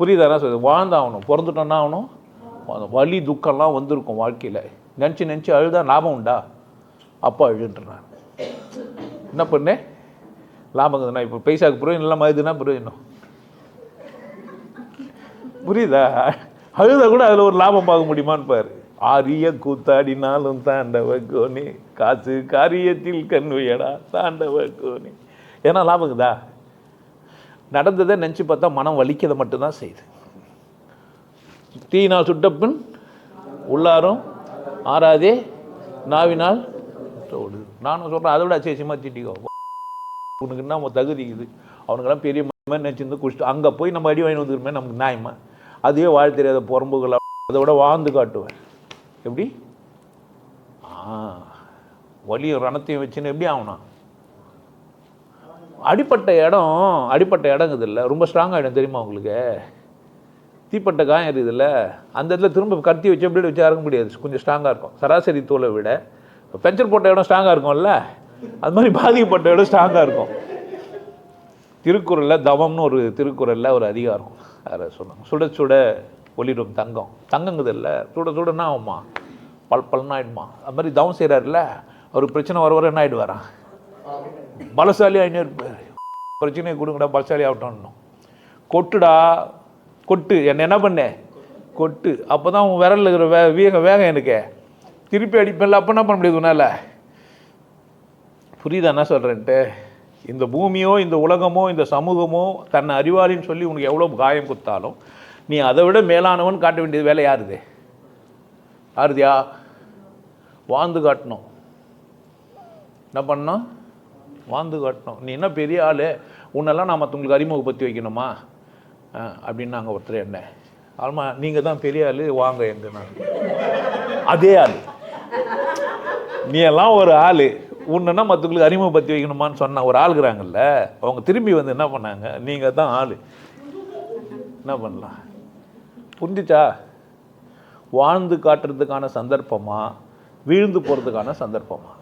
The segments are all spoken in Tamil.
புரியுதா சொல்லு வாழ்ந்தாகணும் பிறந்துட்டோன்னா ஆகணும். அந்த வலி துக்கம்லாம் வந்திருக்கும் வாழ்க்கையில். நினச்சி நினச்சி அழுதா லாபம் உண்டா? அப்பா அழுன்றான் என்ன பண்ணேன் லாபம் நான் இப்போ பைசாவுக்கு புரியும் இல்லாமல் இதுனா புரியணும் புரியுதா? அழுத கூட அதில் ஒரு லாபம் பார்க்க முடியுமான்னு பாரு ஆரிய கூத்தாடினாலும் தாண்டவ கோனி காசு காரியத்தில் கண்வையடா தாண்டவ கோனி. ஏன்னா லாபங்குதா நடந்ததை நினச்சி பார்த்தா மனம் வலிக்கதை மட்டும்தான் செய்யுது. தீயினால் சுட்டப்பின் உள்ளாரும் ஆறாதே நாவினால் ஓடுது நானும் சொல்கிறேன் அதை விட அச்சேசியமாக திட்டிக்கோ. உனக்கு என்ன தகுதி இது? அவனுக்கெல்லாம் பெரிய மாதிரி நினச்சிருந்து குடிச்சிட்டு அங்கே போய் நம்ம அடி வாங்கி வந்துருமே நமக்கு நியாயமா? அதுவே வாழ தெரியாத புறம்புகள் அதை விட வாழ்ந்து காட்டுவேன். எப்படி? ஆ வலியும் ரணத்தையும் வச்சுன்னு எப்படி ஆகணும்? அடிப்பட்ட இடம் அடிப்பட்ட இடங்குது இல்லை ரொம்ப ஸ்ட்ராங்காக இடம் தெரியுமா உங்களுக்கு? தீப்பட்ட காயம் இருக்குதுல்ல அந்த இடத்துல திரும்ப கத்தி வச்சு எப்படி வச்சு இறங்க முடியாது. கொஞ்சம் ஸ்ட்ராங்காக இருக்கும். சராசரி தோலை விட. பெஞ்சர் போட்ட இடம் ஸ்ட்ராங்காக இருக்கும்ல. அது மாதிரி பாதிக்கப்பட்ட இடம் ஸ்ட்ராங்காக இருக்கும். திருக்குறளில் தவம்னு ஒரு திருக்குறளில் ஒரு அதிகாரம். அதை சொன்னாங்க சுட சுட ஒளிரும் தங்கம். தங்கங்குது இல்லை. சுட சுடனா ஆகுமா? பல் பல்னா ஆயிடுமா? அது மாதிரி தவம் செய்கிறாருல்ல அவர் பிரச்சனை வர வர என்ன ஆகிடுவாரான் பலசாலி ஆகினே பிரச்சனையை கொடுங்கடா பலசாலி ஆகட்டோம் கொட்டுடா கொட்டு. என்னை என்ன பண்ண? கொட்டு. அப்போ தான் உன் விரலில் இருக்கிற வே வேகம் வேகம் எனக்கு. திருப்பி அடிப்பேன்ல அப்போ என்ன பண்ண முடியாது உன்னால்? புரியுதா என்ன சொல்கிறேன்ட்டு இந்த பூமியோ இந்த உலகமோ இந்த சமூகமோ தன்னை அறிவாளின்னு சொல்லி உனக்கு எவ்வளோ காயம் கொடுத்தாலும் நீ அதை விட மேலானவன் காட்ட வேண்டியது வேலை யாருது? யாருதியா வாழ்ந்து காட்டணும். என்ன பண்ணணும்? வாழ்ந்து காட்டணும். நீ என்ன பெரிய ஆள்? உன்னெல்லாம் நான் மற்றவங்களுக்கு அறிமுகப்படுத்தி வைக்கணுமா? அப்படின்னு நாங்கள் ஒருத்தர் என்ன? ஆமாம் நீங்கள் தான் பெரிய ஆள் வாங்க எங்க நான். அதே ஆள். நீ எல்லாம் ஒரு ஆள். உன்னைன்னா மற்றவங்களுக்கு அறிமுகப்படுத்தி வைக்கணுமான்னு சொன்ன ஒரு ஆளுக்குறாங்கல்ல அவங்க திரும்பி வந்து என்ன பண்ணாங்க? நீங்கள் தான் ஆள். என்ன பண்ணலாம்? புரிஞ்சிச்சா? வாழ்ந்து காட்டுறதுக்கான சந்தர்ப்பமா? வீழ்ந்து போகிறதுக்கான சந்தர்ப்பமா?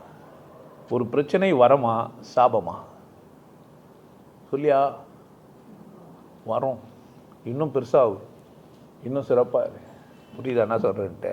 ஒரு பிரச்சனை வரமா? சாபமா? சொல்லியா? வரும். இன்னும் பெருசாகும். இன்னும் சிறப்பாக புரியுதா? என்ன சொல்கிறேன்ட்டு